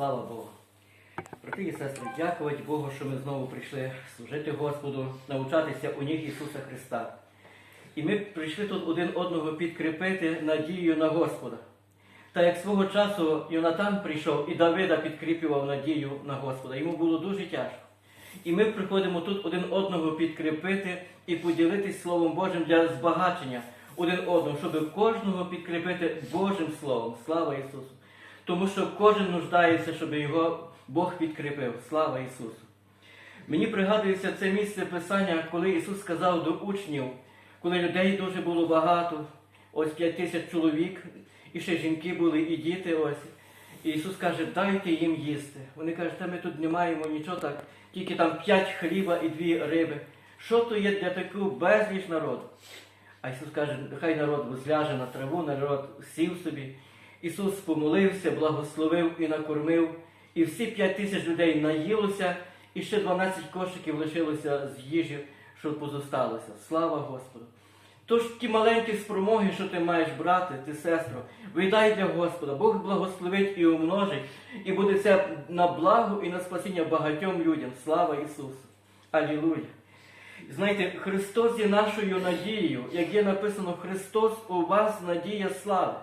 Слава Богу. Брати і сестри, дякувати Богу, що ми знову прийшли служити Господу, навчатися у ніг Ісуса Христа. І ми прийшли тут один одного підкріпити надією на Господа. Та як свого часу Йонатан прийшов і Давида підкріплював надію на Господа, йому було дуже тяжко. І ми приходимо тут один одного підкріпити і поділитись Словом Божим для збагачення один одного, щоб кожного підкріпити Божим Словом. Слава Ісусу! Тому що кожен нуждається, щоб його Бог підкріпив. Слава Ісусу! Мені пригадується це місце Писання, коли Ісус сказав до учнів, коли людей дуже було багато, ось п'ять тисяч чоловік, і ще жінки були, і діти ось. І Ісус каже, дайте їм їсти. Вони кажуть, та ми тут не маємо нічого так, тільки там п'ять хліба і дві риби. Що то є для таку безліч народу? А Ісус каже, хай народ зляже на траву, народ сів собі. Ісус помолився, благословив і накормив, і всі п'ять тисяч людей наїлося, і ще 12 кошиків лишилося з їжі, що позосталося. Слава Господу! Тож ті маленькі спромоги, що ти маєш брати, ти сестро, видай для Господа, Бог благословить і умножить, і буде це на благо і на спасіння багатьом людям. Слава Ісусу! Алілуя! Знаєте, Христос є нашою надією, як є написано, Христос у вас надія слави.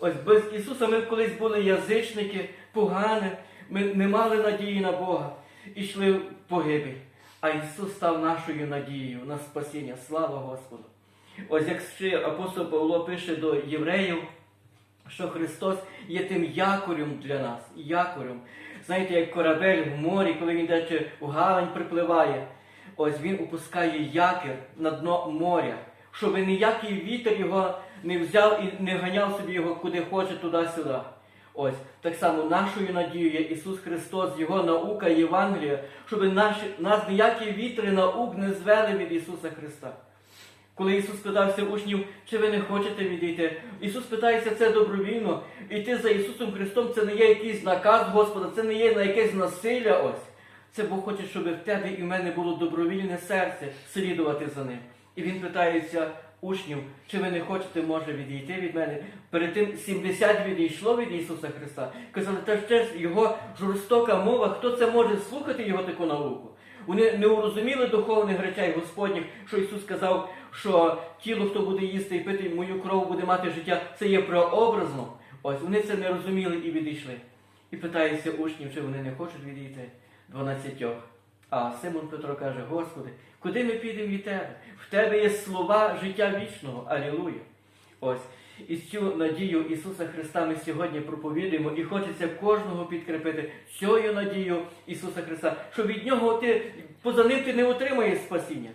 Ось без Ісуса ми колись були язичники, погані, ми не мали надії на Бога і йшли в погибель. А Ісус став нашою надією на спасіння. Слава Господу! Ось як ще апостол Павло пише до євреїв, що Христос є тим якорем для нас. Якорем. Знаєте, як корабель в морі, коли він дече в гавань припливає, ось він опускає якір на дно моря, щоб ніякий вітер його не взяв і не ганяв собі його куди хоче, туди-сюди. Ось так само нашою надією є Ісус Христос, Його наука, Євангелія, щоб наші, нас ніякі вітри наук не звели від Ісуса Христа. Коли Ісус питався учнів, чи ви не хочете відійти, Ісус питається це добровільно. Іти за Ісусом Христом це не є якийсь наказ Господа, це не є на якесь насилля ось. Це Бог хоче, щоб в тебе і в мене було добровільне серце слідувати за ним. І Він питається учнів, чи ви не хочете, може, відійти від мене. Перед тим 70 відійшло від Ісуса Христа. Казали, та ще ж його жорстока мова, хто це може слухати його таку науку? Вони не урозуміли духовних речей Господніх, що Ісус сказав, що тіло, хто буде їсти і пити мою кров, буде мати життя, це є прообразно. Ось вони це не розуміли і відійшли. І питається учнів, чи вони не хочуть відійти дванадцятьох. А Симон Петро каже: Господи, куди ми підемо від Тебе? В Тебе є слова життя вічного. Алілуя! Ось. І цю надію Ісуса Христа ми сьогодні проповідуємо, і хочеться кожного підкріпити цією надією Ісуса Христа, що від Нього ти поза ним ти не отримаєш спасіння.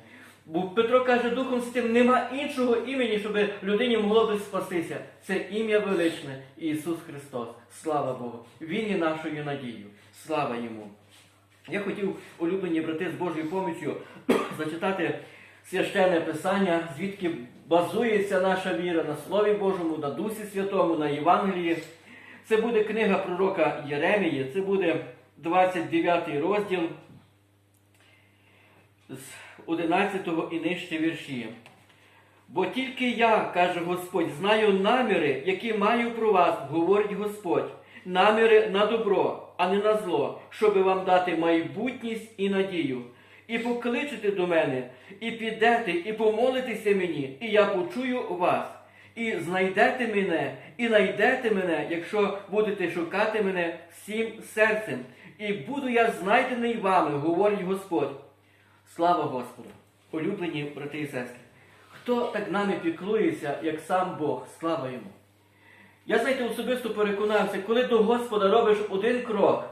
Бо Петро каже, Духом Святим нема іншого імені, щоб людині могло би спастися. Це ім'я величне Ісус Христос. Слава Богу! Він є нашою надією. Слава Йому! Я хотів, улюблені брати, з Божою поміччю зачитати священне Писання, звідки базується наша віра на Слові Божому, на Дусі Святому, на Євангелії. Це буде книга пророка Єремії, це буде 29 розділ з 11 і нижче вірші. Бо тільки я, каже Господь, знаю наміри, які маю про вас, говорить Господь, наміри на добро, а не на зло, щоби вам дати майбутність і надію. І покличете до мене, і підете, і помолитеся мені, і я почую вас. І знайдете мене, і найдете мене, якщо будете шукати мене всім серцем. І буду я знайдений вами, говорить Господь. Слава Господу! Улюблені брати і сестри! Хто так нами піклується, як сам Бог, слава йому! Я, знаєте, особисто переконався, коли до Господа робиш один крок,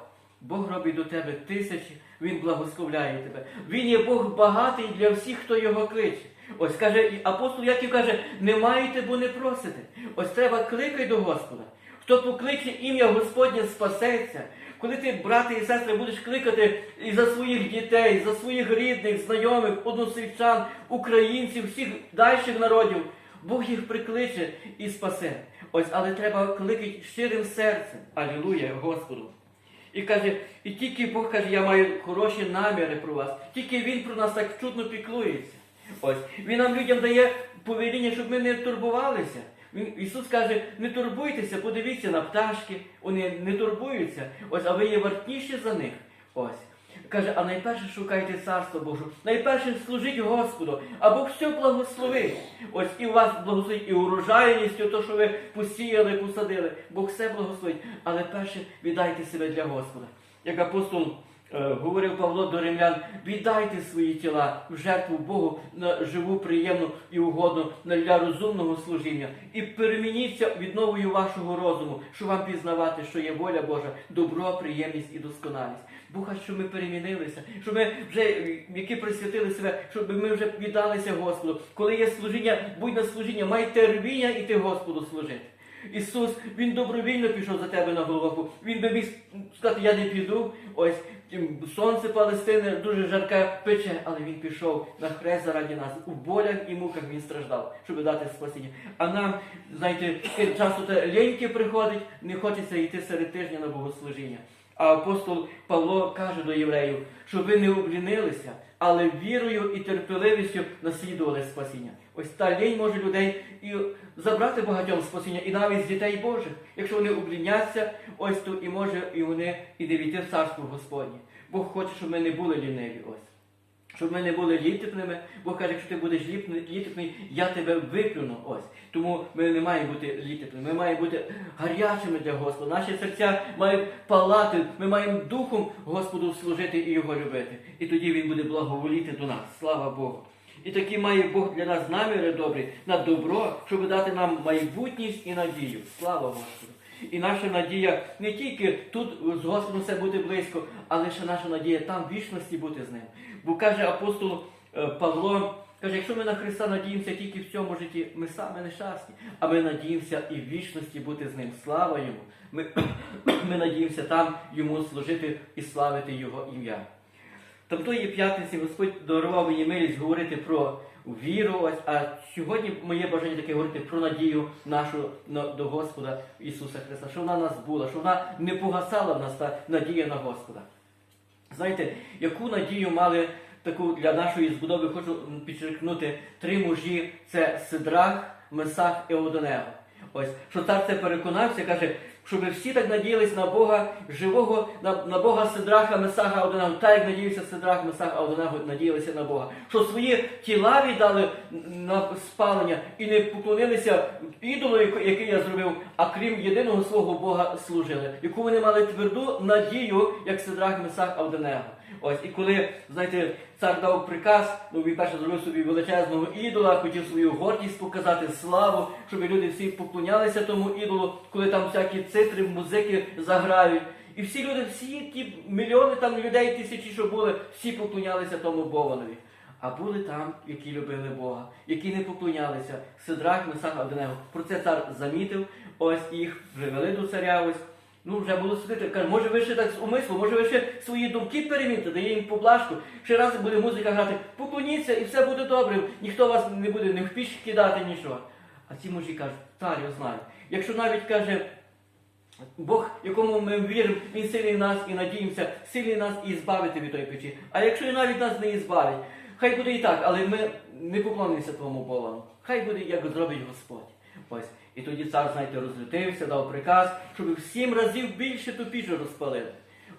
Бог робить до тебе тисячі, Він благословляє тебе. Він є Бог багатий для всіх, хто його кличе. Ось каже, і апостол Яків каже, не маєте, бо не просите. Ось треба кликай до Господа. Хто покличе ім'я Господнє спасеться. Коли ти, брати і сестри, будеш кликати і за своїх дітей, за своїх рідних, знайомих, односельчан, українців, всіх дальших народів, Бог їх прикличе і спасе. Ось, але треба кликати щирим серцем. Алілуя, Господу. І каже, і тільки Бог каже, я маю хороші наміри про вас. Тільки Він про нас так чудно піклується. Ось він нам людям дає повеління, щоб ми не турбувалися, Він, Ісус каже, не турбуйтеся, подивіться на пташки, вони не турбуються, ось, а ви є вартніші за них. Ось. Каже, а найперше шукайте царство Боже, найперше служіть Господу, а Бог все благословить. Ось і вас благословить, і урожайністю, то, що ви посіяли, посадили. Бог все благословить. Але перше віддайте себе для Господа. Як апостол говорив Павло до римлян, віддайте свої тіла в жертву Богу на живу, приємну і угодну для розумного служіння. І перемініться відновою вашого розуму, щоб вам пізнавати, що є воля Божа, добро, приємність і досконалість. Бог, а щоб ми перемінилися, щоб ми вже е, які присвятили себе, щоб ми вже віддалися Господу. Коли є служіння, будь на служіння, май терпіння іти Господу служити. Ісус, Він добровільно пішов за тебе на Голгофу. Він би міг сказати, я не піду. Ось тим, сонце Палестини дуже жарке пече, але він пішов на хрест заради нас. У болях і муках він страждав, щоб дати спасіння. А нам, знаєте, часто ліньки приходить, не хочеться йти серед тижня на богослужіння. А апостол Павло каже до євреїв, щоб ви не облінилися, але вірою і терпеливістю наслідували спасіння. Ось та лінь може людей і забрати багатьом спасіння, і навіть з дітей Божих. Якщо вони обліняться, ось то і може і вони і не в царство Господнє. Бог хоче, щоб ми не були ліниві. Ось. Щоб ми не були літипними, Бог каже, якщо ти будеш літипний, я тебе виклюну. Ось. Тому ми не маємо бути літипними, ми маємо бути гарячими для Господа. Наші серця мають палати, ми маємо духом Господу служити і його любити. І тоді Він буде благоволіти до нас. Слава Богу. І такі має Бог для нас наміри добрі на добро, щоб дати нам майбутність і надію. Слава Господу! І наша надія не тільки тут з Господом все бути близько, але ще наша надія там в вічності бути з ним. Бо каже апостол е, Павло, каже, якщо ми на Христа надіємося тільки в цьому житті, ми саме нещасні, а ми надіємося і в вічності бути з ним. Слава йому! Ми, ми надіємося там йому служити і славити Його ім'я. Там тої п'ятниці Господь дарував мені милість говорити про віру, ось, а сьогодні моє бажання таке говорити про надію нашу на- до Господа Ісуса Христа, що вона нас була, що вона не погасала в нас та надія на Господа. Знаєте, яку надію мали таку для нашої збудови, хочу підчеркнути три мужі: це Сидрах, Месах і Одонего. Ось, що цар це переконався, каже, щоб всі так надіялись на Бога живого, на, на Бога Сидраха, Месаха, Одонего, так як надіявся Сидрах, Месах, Одонего, надіялися на Бога. Що свої тіла віддали на спалення і не поклонилися ідолу, який я зробив, а крім єдиного свого Бога служили, яку вони мали тверду надію, як Сидрах, Месах, Авденего. Ось, і коли, знаєте, цар дав приказ, ну він перше зробив собі величезного ідола, хотів свою гордість показати, славу, щоб люди всі поклонялися тому ідолу, коли там всякі цитри, музики заграють. І всі люди, всі ті мільйони там людей, тисячі, що були, всі поклонялися тому Бованові. А були там, які любили Бога, які не поклонялися. Сидрах, Месах, Авденего. Про це цар замітив, ось їх привели до царя. Ось. Ну, вже було судити, каже, може ви ще так з умислу, може ви ще свої думки переміните, дає їм поблажку, ще раз буде музика грати, поклоніться і все буде добре, ніхто вас не буде ні в піч кидати, нічого. А ці мужі кажуть, цар я знаю. Якщо навіть каже, Бог, якому ми віримо, Він сильний нас і надіємося, сильний нас і збавити від тої печі. А якщо і навіть нас не збавить, хай буде і так, але ми не поклонимося твоєму Богу. Хай буде, як зробить Господь. Ось. І тоді цар, знаєте, розлютився, дав приказ, щоб сім разів більше ту піч розпалили.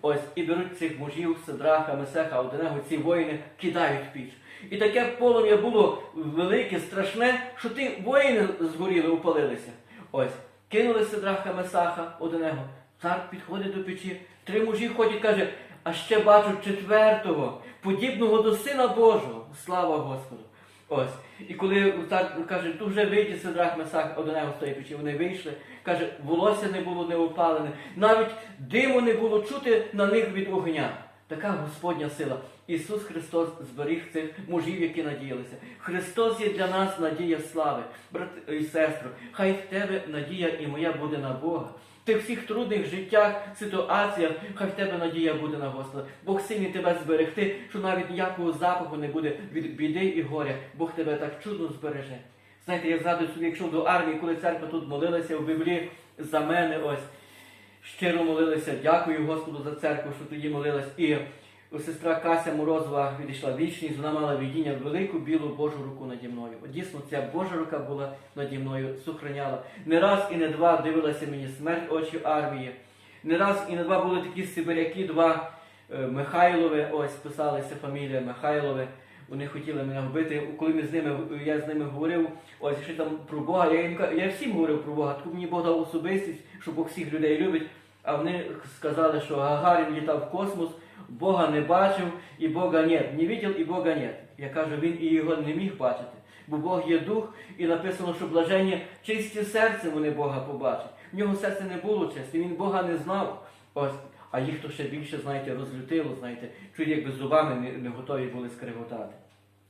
Ось, і беруть цих мужів, Сидраха, Месеха, Одинего, ці воїни кидають піч. І таке полум'я було велике, страшне, що ті воїни згоріли, упалилися. Ось, кинули Сидраха, Месаха, Одинего. Цар підходить до печі, три мужі ходять, каже, а ще бачу четвертого, подібного до Сина Божого. Слава Господу! Ось. І коли цар каже, то вже вийде Сидрах Месах одного стоїть тої печі, вони вийшли, каже, волосся не було не опалене, навіть диму не було чути на них від огня. Така Господня сила. Ісус Христос зберіг цих мужів, які надіялися. Христос є для нас надія слави, брат і сестро. Хай в тебе надія і моя буде на Бога. В тих всіх трудних життях, ситуаціях, хай в тебе надія буде на Господа. Бог сильний тебе зберегти, що навіть ніякого запаху не буде від біди і горя. Бог тебе так чудно збереже. Знаєте, я згадую собі, якщо до армії, коли церква тут молилася в Біблії за мене, ось щиро молилися, дякую Господу за церкву, що тоді молилась. І сестра Кася Морозова відійшла вічність, вона мала видіння велику білу Божу руку наді мною. От дійсно, ця Божа рука була наді мною, сохраняла. Не раз і не два дивилася мені смерть очі армії. Не раз і не два були такі сибиряки, два е, Михайлове, ось писалися фамілія Михайлове. Вони хотіли мене вбити. Коли ми з ними, я з ними говорив, ось що там про Бога, я, їм я всім говорив про Бога, тому мені Бог дав особистість, що Бог всіх людей любить. А вони сказали, що Гагарін літав в космос, Бога не бачив і Бога нет. Не бачив і Бога нет. Я кажу, він і його не міг бачити. Бо Бог є дух, і написано, що блаженні чисті серцем вони Бога побачать. В нього серце не було чисте, він Бога не знав. Ось. А їх то ще більше, знаєте, розлютило, знаєте, чуть якби зубами не, не готові були скриготати.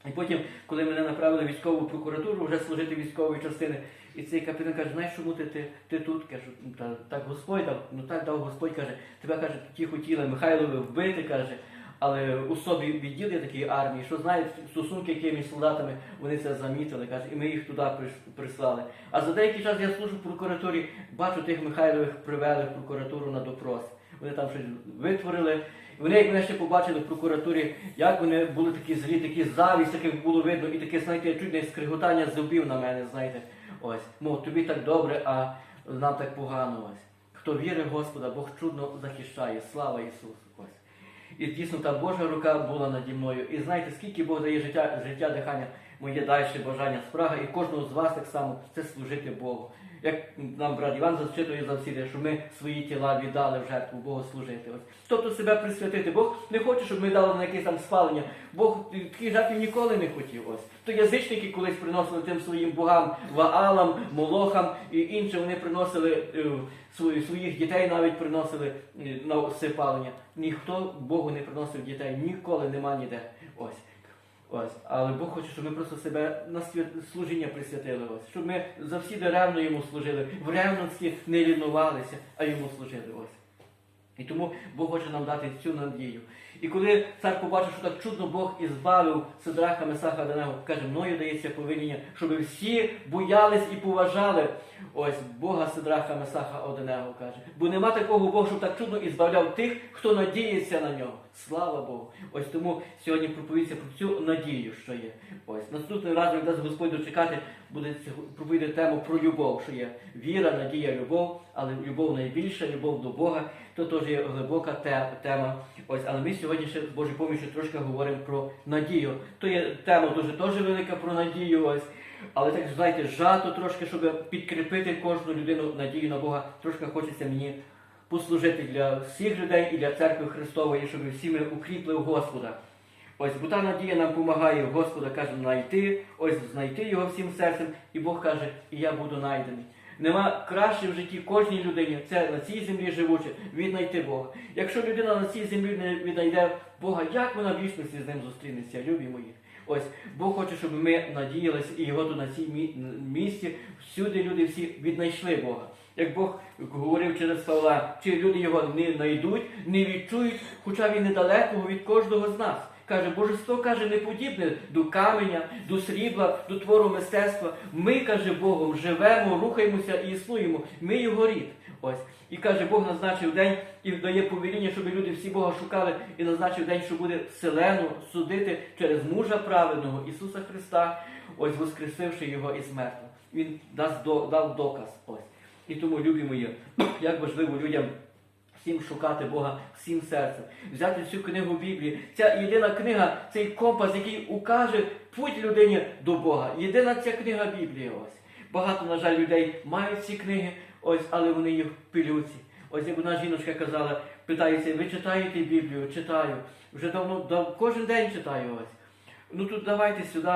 І потім, коли мене направили в військову прокуратуру, вже служити військової частини, і цей капітан каже, знаєш, чому ти, ти, ти тут? Кажу, «Ну, та, так Господь дав, ну так дав Господь, каже, тебе каже, ті хотіли Михайлові вбити, каже, але у собі відділ є такої армії, що знають стосунки якимись солдатами, вони це замітили, каже, і ми їх туди прислали. А за деякий час я служу в прокуратурі, бачу тих Михайлових привели в прокуратуру на допрос. Вони там щось витворили. Вони, як мене ще побачили в прокуратурі, як вони були такі злі, такі завість, таких було видно, і таке, знаєте, чуть скриготання зубів на мене, знаєте. Ось, мов, тобі так добре, а нам так погано. Ось. Хто вірить Господа, Бог чудно захищає. Слава Ісусу. Ось. І дійсно та Божа рука була наді мною. І знаєте, скільки Бог дає життя, життя дихання, моє далі бажання, спрага, і кожного з вас так само це служити Богу. Як нам брат Іван зачитує завсіди, що ми свої тіла віддали в жертву Богу служити. Ось. Тобто себе присвятити. Бог не хоче, щоб ми дали на якесь там спалення. Бог таких жертв ніколи не хотів. Ось. То язичники колись приносили тим своїм богам, ваалам, молохам і іншим, вони приносили е, своїх дітей, навіть приносили е, на все. Ніхто Богу не приносив дітей, ніколи нема ніде. Ось. Ось, але Бог хоче, щоб ми просто себе на свят... служіння присвятили, ось, щоб ми завсіди ревно йому служили, в ревності не лінувалися, а йому служили. Ось. І тому Бог хоче нам дати цю надію. І коли цар побачив, що так чудно Бог ізбавив Сидраха, Месаха Данего, каже, мною дається повеління, щоб всі боялись і поважали ось Бога Сидраха, Месаха Одинего, каже. Бо нема такого Бога, щоб так чудно ізбавляв тих, хто надіється на нього. Слава Богу! Ось тому сьогодні проповідиться про цю надію, що є. Ось наступний раз, як дасть Господь дочекати, буде проповідати тему про любов, що є віра, надія, любов, але любов найбільша, любов до Бога, то теж є глибока тема. Ось, але ми сьогодні ще з Божою помічю трошки говоримо про надію. То є тема дуже теж велика про надію. Ось. Але так знаєте, жато трошки, щоб підкріпити кожну людину надію на Бога, трошки хочеться мені послужити для всіх людей і для церкви Христової, щоб всі ми укріпли в Господа. Ось, бо та надія нам допомагає Господа, каже, знайти, ось знайти його всім серцем, і Бог каже, і я буду найдений. Нема краще в житті кожній людині, це на цій землі живучи, віднайти Бога. Якщо людина на цій землі не віднайде Бога, як вона в вічності з ним зустрінеться, любі мої? Ось Бог хоче, щоб ми надіялися і його тут на цій місці, всюди люди всі віднайшли Бога. Як Бог говорив через Павла, чи люди його не знайдуть, не відчують, хоча він недалекого від кожного з нас. Каже, божество каже, не подібне до каменя, до срібла, до твору мистецтва. Ми, каже Богом, живемо, рухаємося і існуємо. Ми його рід. Ось. І каже, Бог назначив день і дає повеління, щоб люди всі Бога шукали, і назначив день, що буде вселену судити через мужа праведного Ісуса Христа, ось воскресивши його із мертвих. Він дасть дав доказ. Ось. І тому, любі мої, як важливо людям всім шукати Бога всім серцем, взяти цю книгу Біблії. Ця єдина книга, цей компас, який укаже путь людині до Бога. Єдина ця книга Біблії. Ось. Багато, на жаль, людей мають ці книги, ось, але вони їх в пилюці. Ось як одна жіночка казала, питається, ви читаєте Біблію? Читаю. Вже давно, дав, кожен день читаю ось. Ну тут давайте сюди,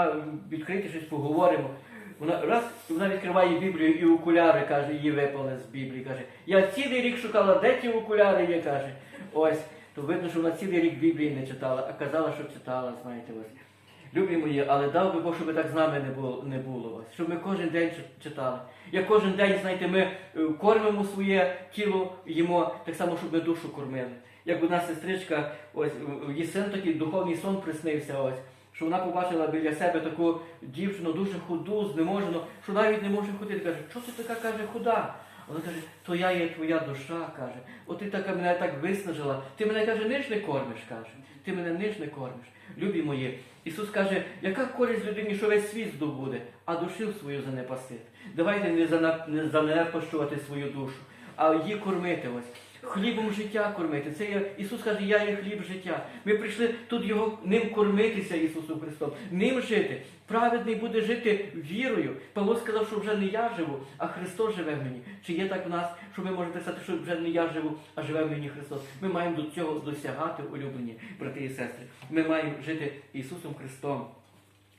відкрийте щось, поговоримо. Вона раз вона відкриває Біблію і окуляри, каже, її випали з Біблії. Каже, я цілий рік шукала, де ті окуляри є, каже. Ось, то видно, що вона цілий рік Біблії не читала, а казала, що читала, знаєте, ось. Любі мої, але дав би Бог, щоб так з нами не було, не було ось, щоб ми кожен день читали. Як кожен день, знаєте, ми е, кормимо своє тіло, їмо, так само, щоб ми душу кормили. Як одна сестричка, ось е, їй син такий духовний сон приснився, ось що вона побачила біля себе таку дівчину дуже худу, знеможену, що навіть не може ходити. Каже, що ти така каже худа? Вона каже, твоя є твоя душа, каже. От ти така мене так виснажила. Ти мене каже, ниж не кормиш, каже. Ти мене ниж не кормиш. Любі мої. Ісус каже, яка користь людині, що весь світ здобуде, а душу свою занепасити. Давайте не не занепащувати свою душу, а її кормити ось. Хлібом життя кормити. Це є, Ісус каже, я є хліб життя. Ми прийшли тут його ним кормитися Ісусом Христом, ним жити. Праведний буде жити вірою. Павло сказав, що вже не я живу, а Христос живе в мені. Чи є так в нас, що ми можете сказати, що вже не я живу, а живе в мені Христос? Ми маємо до цього досягати, улюблені брати і сестри. Ми маємо жити Ісусом Христом.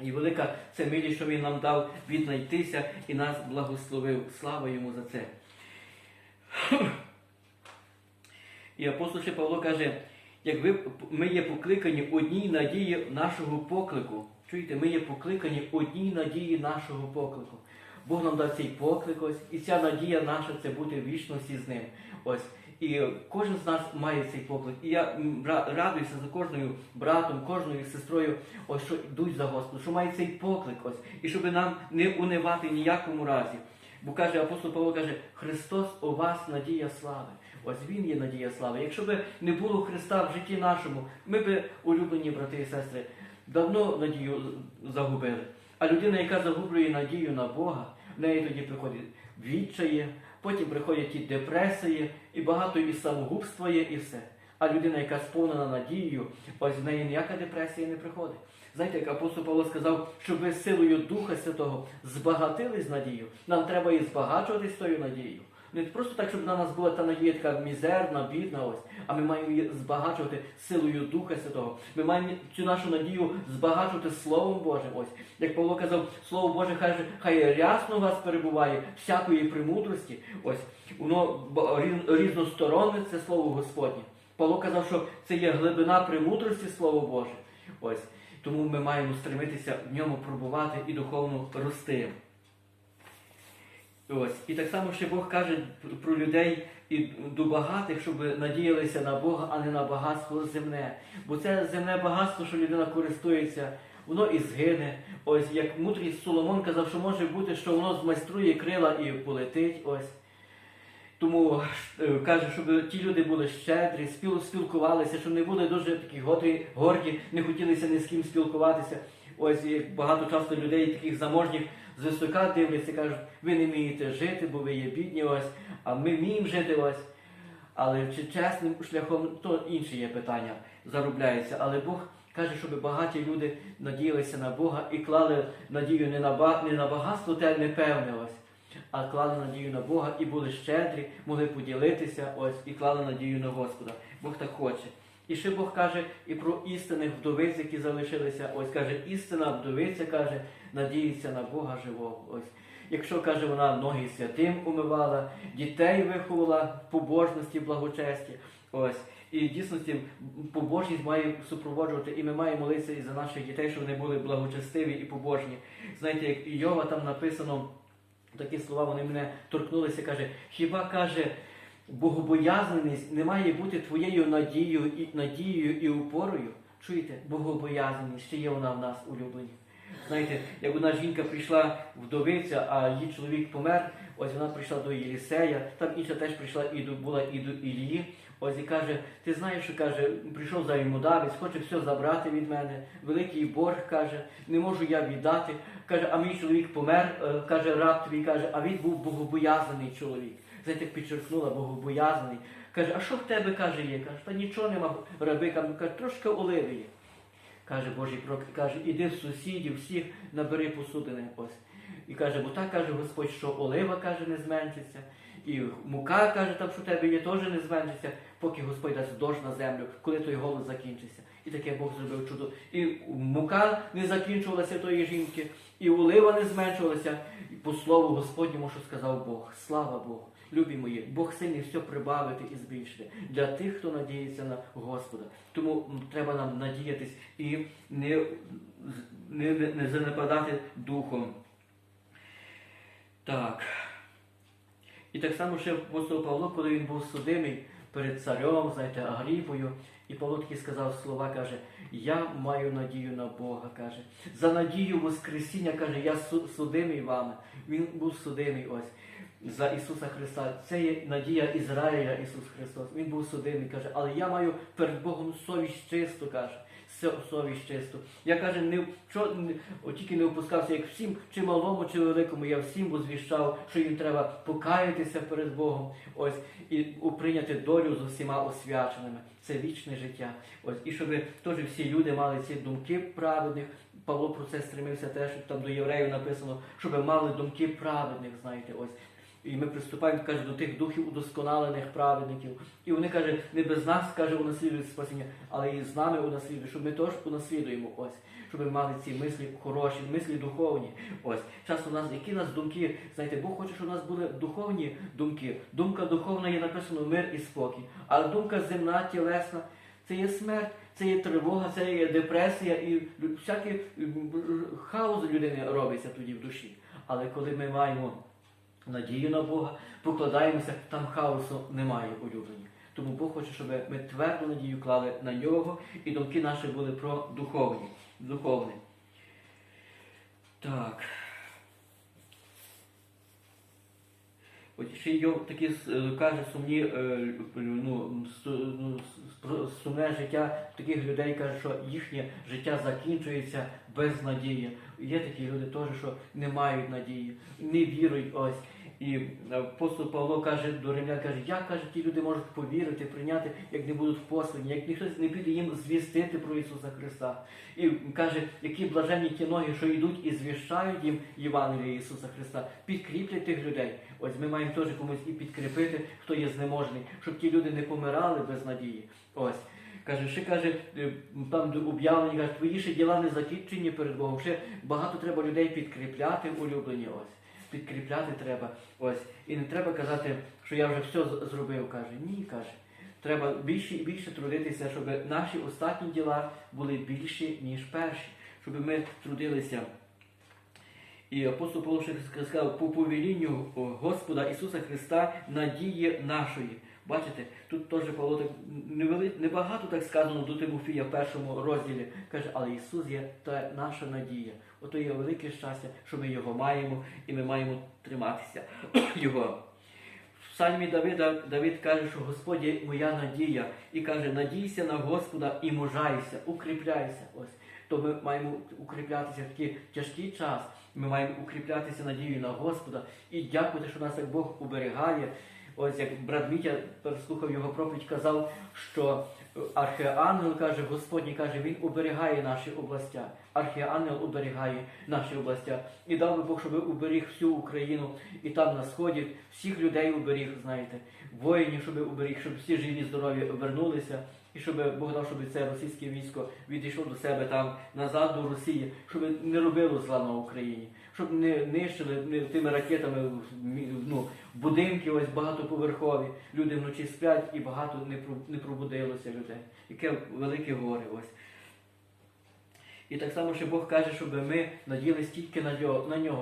І велика це милість, що Він нам дав віднайтися і нас благословив. Слава йому за це. І апостол ще Павло каже, як ви, ми є покликані одній надії нашого поклику. Чуєте, ми є покликані одній надії нашого поклику. Бог нам дав цей поклик ось, і ця надія наша це бути в вічності з ним. Ось. І кожен з нас має цей поклик. І я радуюся за кожною братом, кожною сестрою, ось що йдуть за Господом, що має цей поклик ось, і щоб нам не унивати ніякому разі. Бо каже апостол Павло каже, Христос у вас надія слави. Ось Він є надія слави. Якщо б не було Христа в житті нашому, ми б, улюблені брати і сестри, давно надію загубили. А людина, яка загублює надію на Бога, в неї тоді приходить відчає, потім приходять і депресії, і багато і самогубства є, і все. А людина, яка сповнена надією, ось в неї ніяка депресія не приходить. Знаєте, як апостол Павло сказав, щоб ви силою Духа Святого збагатились надією, нам треба і збагачуватись тою надією. Не просто так, щоб на нас була та надія мізерна, бідна, ось, а ми маємо її збагачувати силою Духа Святого. Ми маємо цю нашу надію збагачувати Словом Божим. Ось, як Павло казав, Слово Боже, хай, хай рясно у вас перебуває всякої премудрості. Ось, воно різносторонне це Слово Господнє. Павло казав, що це є глибина премудрості Слово Боже. Ось. Тому ми маємо стремитися в ньому пробувати і духовно рости. Ось. І так само ще Бог каже про людей і до багатих, щоб надіялися на Бога, а не на багатство земне. Бо це земне багатство, що людина користується, воно і згине. Ось як мудрий Соломон казав, що може бути, що воно змайструє крила і полетить. Ось. Тому е, каже, щоб ті люди були щедрі, спілкувалися, щоб не були дуже такі горді, не хотілося ні з ким спілкуватися. Ось і багато часто людей таких заможніх з висока дивляться, кажуть, ви не вмієте жити, бо ви є бідні ось, а ми вміємо жити ось. Але чи чесним шляхом, то інше є питання, заробляється. Але Бог каже, щоб багаті люди надіялися на Бога і клали надію не на, не на багатство те непевне ось, а клали надію на Бога і були щедрі, могли поділитися ось і клали надію на Господа. Бог так хоче. І ще Бог каже і про істинних вдовиць, які залишилися. Ось каже, істина вдовиця каже, надіється на Бога живого. Ось. Якщо каже, вона ноги святим умивала, дітей виховала в побожності, благочесті. Ось. І дійсності побожність має супроводжувати, і ми маємо молитися і за наших дітей, щоб вони були благочестиві і побожні. Знаєте, як Йова там написано такі слова, вони мене торкнулися, каже, хіба каже, богобоязненість не має бути твоєю надією і надією і упорою? Чуєте, богобоязненість, ще є вона в нас улюблені. Знаєте, як одна жінка прийшла вдовиця, а її чоловік помер, ось вона прийшла до Єлісея, там інша теж прийшла і до була і до Ілії. Ось і каже, ти знаєш, що каже, прийшов за ймодавець, хоче все забрати від мене, великий борг каже, не можу я віддати. Каже, а мій чоловік помер, е, каже, раб твій каже, а він був богобоязаний чоловік. Знаєте, підчеркнула, богобоязаний. Каже, а що в тебе каже є? Каже, та нічого нема, раби, каже, трошки оливи є. Каже Божий пророк, каже, іди в сусідів, всіх набери посудини. Ось. І каже, бо так каже Господь, що олива каже, не зменшиться, і мука каже, там, що тебе є, теж не зменшиться, поки Господь дасть дощ на землю, коли той голод закінчиться. І таке Бог зробив чудо. І мука не закінчувалася тої жінки, і олива не зменшувалася. І по слову Господньому, що сказав Бог. Слава Богу. Любі мої, Бог сильний все прибавити і збільшити для тих, хто надіється на Господа. Тому треба нам надіятись і не, не, не, не занепадати духом. Так. І так само ще апостол Павло, коли він був судимий перед царем, знаєте, Агріпою, і Павло таки сказав слова, каже, я маю надію на Бога, каже. За надію Воскресіння, каже, я судимий вами. Він був судимий ось. За Ісуса Христа. Це є надія Ізраїля Ісус Христос. Він був судимий, каже, але я маю перед Богом совість чисту, каже. Со- Совість чисту. Я каже, не, що, не, тільки не опускався, як всім, чи малому, чи великому, я всім возвіщав, що їм треба покаятися перед Богом, ось, і прийняти долю з усіма освяченими. Це вічне життя. Ось, і щоб теж всі люди мали ці думки праведних. Павло про це стремився теж, там до євреїв написано, щоб мали думки праведних, знаєте, ось. І ми приступаємо, каже, до тих духів удосконалених праведників. І вони каже, не без нас каже, унаслідують спасіння, але і з нами унаслідують, щоб ми теж унаслідуємо ось, щоб ми мали ці мислі хороші, мислі духовні. Ось часто у нас, які у нас думки, знаєте, Бог хоче, щоб у нас були духовні думки. Думка духовна є написано мир і спокій, а думка земна, тілесна це є смерть, це є тривога, це є депресія і всякий хаос людини робиться тоді в душі. Але коли ми маємо надію на Бога, покладаємося, там хаосу немає улюблені. Тому Бог хоче, щоб ми тверду надію клали на нього, і думки наші були про духовні. духовне. Так. От ще Йов такі е, каже сумні, е, ну, ну, сумне життя таких людей каже, що їхнє життя закінчується без надії. Є такі люди теж, що не мають надії, не вірують ось. І апостол Павло каже до римлян, каже, як каже, ті люди можуть повірити, прийняти, як не будуть послані, як ніхто не піде їм звістити про Ісуса Христа. І каже, які блаженні ті ноги, що йдуть і звіщають їм Євангеліє Ісуса Христа, підкріплять тих людей. Ось ми маємо теж комусь і підкріпити, хто є знеможений, щоб ті люди не помирали без надії. Ось. Каже, ще каже, е, там об'явлені, каже, твої ще діла не закінчені перед Богом. Ще багато треба людей підкріпляти, улюблені ось. Підкріпляти треба. Ось. І не треба казати, що я вже все зробив. Каже, ні, каже. Треба більше і більше трудитися, щоб наші останні діла були більші, ніж перші, щоб ми трудилися. І апостол Павло сказав, по повелінню Господа Ісуса Христа надії нашої. Бачите, тут теж Павло так небагато так сказано до Тимофія в першому розділі. Каже, але Ісус є та наша надія. Ото є велике щастя, що ми його маємо, і ми маємо триматися Його. В псальмі Давида Давид каже, що Господь є моя надія, і каже, надійся на Господа і мужайся, укріпляйся. Ось. То ми маємо укріплятися в такий тяжкий час. Ми маємо укріплятися надією на Господа і дякувати, що нас як Бог уберігає. Ось як брат Мітя переслухав його проповідь, казав, що архіангел каже, Господній каже, він уберігає наші областя. Архіангел уберігає наші областя. І дав би Бог, щоб уберіг всю Україну і там на сході всіх людей уберіг, знаєте, воїнів, щоб уберіг, щоб всі живі, здорові обернулися. І щоб Бог дав, щоб це російське військо відійшло до себе там назад до Росії, щоб не робило зла на Україні, щоб не нищили не тими ракетами ну, будинки, ось багатоповерхові. Люди вночі сплять і багато не не пробудилося людей. Яке велике горе ось. І так само, що Бог каже, щоб ми надіялись тільки на нього.